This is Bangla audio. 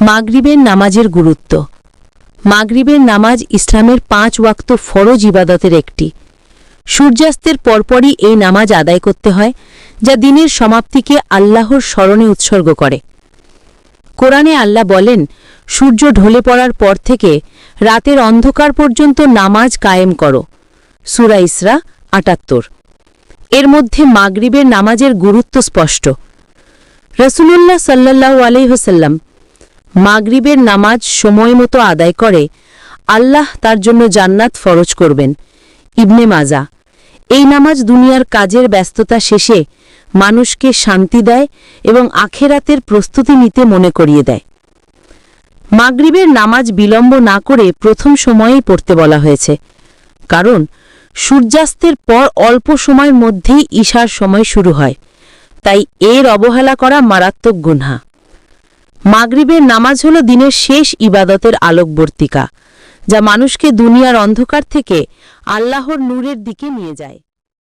মাগরিবের নামাজের গুরুত্ব। মাগরিবের নামাজ ইসলামের পাঁচ ওয়াক্ত ফরজ ইবাদতের একটি। সূর্যাস্তের পরপরই এই নামাজ আদায় করতে হয়, যা দিনের সমাপ্তিকে আল্লাহর স্মরণে উৎসর্গ করে। কোরআনে আল্লাহ বলেন, সূর্য ঢলে পড়ার পর থেকে রাতের অন্ধকার পর্যন্ত নামাজ কায়েম করো। সুরা ইসরা আটাত্তর। এর মধ্যে মাগরিবের নামাজের গুরুত্ব স্পষ্ট। রসুলুল্লাহ সাল্লাহ আলহ্লাম মাগরিবের নামাজ সময় মতো আদায় করে, আল্লাহ তার জন্য জান্নাত ফরজ করবেন। ইবনে মাজা, এই নামাজ দুনিয়ার কাজের ব্যস্ততা শেষে মানুষকে শান্তি দেয় এবং আখেরাতের প্রস্তুতি নিতে মনে করিয়ে দেয়। মাগরিবের নামাজ বিলম্ব না করে প্রথম সময়েই পড়তে বলা হয়েছে, কারণ সূর্যাস্তের পর অল্প সময়ের মধ্যেই ঈশার সময় শুরু হয়, তাই এর অবহেলা করা মারাত্মক গুনহা। মাগরিবের নামাজ হল দিনের শেষ ইবাদতের আলোকবর্তিকা, যা মানুষকে দুনিয়ার অন্ধকার থেকে আল্লাহর নূরের দিকে নিয়ে যায়।